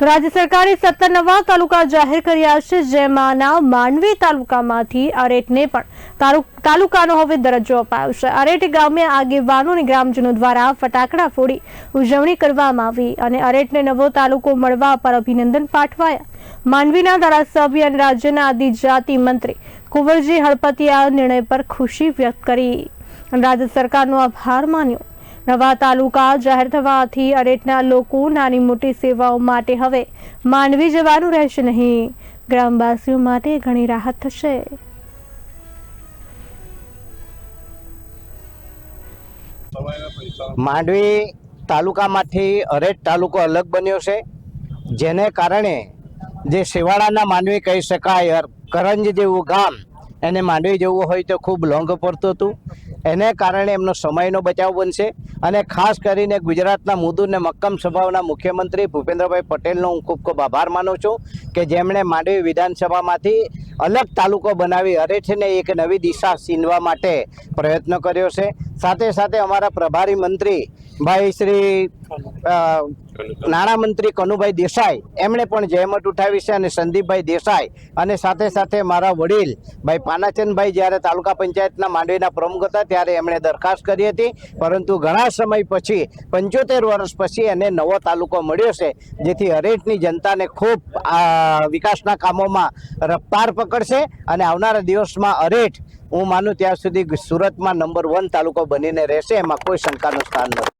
તો રાજ્ય સરકારે સત્તર નવા તાલુકા જાહેર કર્યા છે જેમાંના માંડવી તાલુકામાંથી અરેટને પણ તાલુકાનો હવે દરજ્જો અપાયો છે. અરેટ ગામે આગેવાનો અને ગ્રામજનો દ્વારા ફટાકડા ફોડી ઉજવણી કરવામાં આવી અને અરેટને નવો તાલુકો મળવા પર અભિનંદન પાઠવાયા. માંડવીના ધારાસભ્ય અને રાજ્યના આદિજાતિ મંત્રી કુંવરજી હળપતિયા નિર્ણય પર ખુશી વ્યક્ત કરી. અને રાજ્ય સરકારનો આભાર માન્યો. નવા તાલુકા જાહેર થવાથી અરેટના લોકો નાની મોટી સેવાઓ માટે હવે માંડવી જવાનું રહેશે નહીં. ગ્રામવાસીઓ માટે ઘણી રાહત થશે. માંડવી તાલુકામાંથી અરેઠ તાલુકો અલગ બન્યો છે. જેને કારણે જે શિવાળાના માંડવી કહી શકાય કરંજ જેવું ગામ એને માંડવી જવું હોય તો ખૂબ લોંગ પડતું હતું. એને કારણે એમનો સમયનો બચાવ બનશે અને ખાસ કરીને ગુજરાતના મુદુ ને મક્કમ સ્વભાવના મુખ્યમંત્રી ભૂપેન્દ્રભાઈ પટેલનો હું ખૂબ ખૂબ આભાર માનું છું કે જેમણે માંડવી વિધાનસભામાંથી અલગ તાલુકો બનાવી અરેઠને એક નવી દિશા સીનવા માટે પ્રયત્ન કર્યો છે. સાથે સાથે અમારા પ્રભારી મંત્રી ભાઈ શ્રી નાણામંત્રી કનુભાઈ દેસાઈ એમણે પણ જહેમત ઉઠાવી છે અને સંદીપભાઈ દેસાઈ અને સાથે સાથે મારા વડીલ ભાઈ પાનાચંદભાઈ જ્યારે તાલુકા પંચાયતના માંડવીના પ્રમુખ હતા ત્યારે એમણે દરખાસ્ત કરી હતી. પરંતુ ઘણા સમય પછી પંચોતેર વર્ષ પછી એને નવો તાલુકો મળ્યો છે જેથી હરેઠની જનતાને ખૂબ આ વિકાસના કામોમાં રફતાર પકડશે અને આવનારા દિવસમાં અરેઠ હું માનું ત્યાં સુધી સુરતમાં નંબર વન તાલુકો બનીને રહેશે એમાં કોઈ શંકાનું સ્થાન નથી.